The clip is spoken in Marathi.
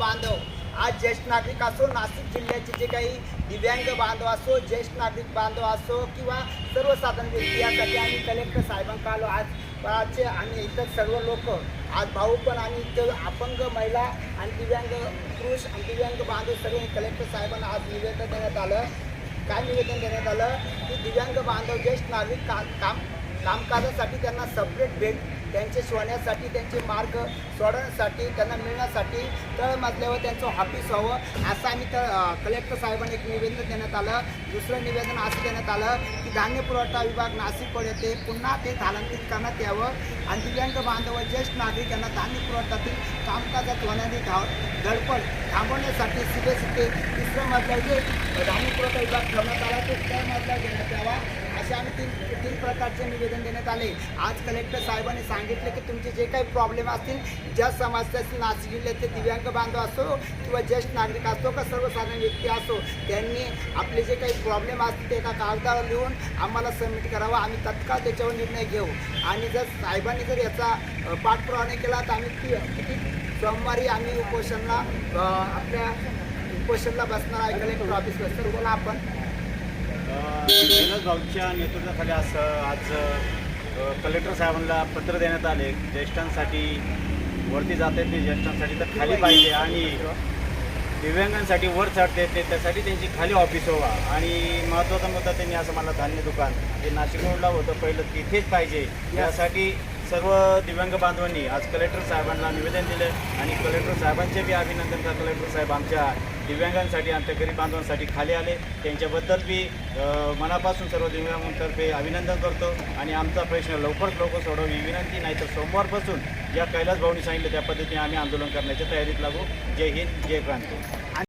बांधव. आज ज्येष्ठ नागरिक असो नाशिक जिल्ह्याचे जे काही दिव्यांग बांधव असो ज्येष्ठ नागरिक बांधव असो किंवा सर्वसाधारण व्यक्ती यासाठी आम्ही कलेक्टर साहेबांका आलो. आज आजचे आणि इतर सर्व लोक आज भाऊ पण आणि इतर अपंग महिला आणि दिव्यांग पुरुष आणि दिव्यांग बांधव सर्व कलेक्टर साहेबांना आज निवेदन देण्यात आलं. काय निवेदन देण्यात आलं? की दिव्यांग बांधव ज्येष्ठ नागरिक का काम कामकाजासाठी त्यांना सपरेट भेट त्यांचे सोडण्यासाठी त्यांचे मार्ग सोडवण्यासाठी त्यांना मिळण्यासाठी तळमजल्यावर त्यांचं ऑफिस व्हावं. असं आम्ही तर कलेक्टर साहेबांनी एक निवेदन देण्यात आलं. दुसरं निवेदन असं देण्यात आलं की धान्य पुरवठा विभाग नाशिक येते. पुन्हा ते स्थानांतरित करण्यात यावं. आणि दिव्यांग बांधव ज्येष्ठ नागरिक यांना धान्य पुरवठ्यातील कामकाजात होणारी धाव धडपड थांबवण्यासाठी सिधे तिसरं मजल्यावर जे धान्य पुरवठा विभाग ठेवण्यात आला तो त्या मजल्यावर घेण्यात यावा असे आम्ही तीन तीन प्रकारचे निवेदन देण्यात आले. आज कलेक्टर साहेबांनी सांगितले की तुमचे जे काही प्रॉब्लेम असतील ज्या समस्या असतील नाशिक जिल्ह्याचे दिव्यांग बांधव असो किंवा ज्येष्ठ नागरिक असो का सर्वसाधारण व्यक्ती असो त्यांनी आपले जे काही प्रॉब्लेम असतील ते एका कागदावर लिहून आम्हाला सबमिट करावा. आम्ही तत्काळ त्याच्यावर निर्णय घेऊ. आणि जर साहेबांनी जर याचा पाठपुरावा नाही केला तर आम्ही ती- किती सोमवारी आम्ही उपोषणला आपल्या उपोषणला बसणार आहे कलेक्टर ऑफिसवर सर बोला आपण कैलास भाऊच्या नेतृत्वाखाली असं आज कलेक्टर साहेबांना पत्र देण्यात आले. ज्येष्ठांसाठी वरती जात आहेत ते ज्येष्ठांसाठी तर खाली पाहिजे आणि दिव्यांगांसाठी वर चढते ते त्यासाठी त्यांची खाली ऑफिस व्हा आणि महत्त्वाचा मुद्दा त्यांनी असं मला धान्य दुकान. जे नाशिक रोडला होतं पहिलं तिथेच पाहिजे. यासाठी सर्व दिव्यांग बांधवांनी आज कलेक्टर साहेबांना निवेदन दिलं आणि कलेक्टर साहेबांचे बी अभिनंदन का कलेक्टर साहेब आमच्या दिव्यांगांसाठी आमच्या गरीब बांधवांसाठी खाली आले. त्यांच्याबद्दल मी मनापासून सर्व दिव्यांगांतर्फे अभिनंदन करतो आणि आमचा प्रश्न लवकरात लवकर सोडव ही विनंती. नाही तर सोमवारपासून ज्या कैलास भाऊनी सांगितलं त्या पद्धतीने आम्ही आंदोलन करण्याच्या तयारीत लागू. जय हिंद जय क्रांती.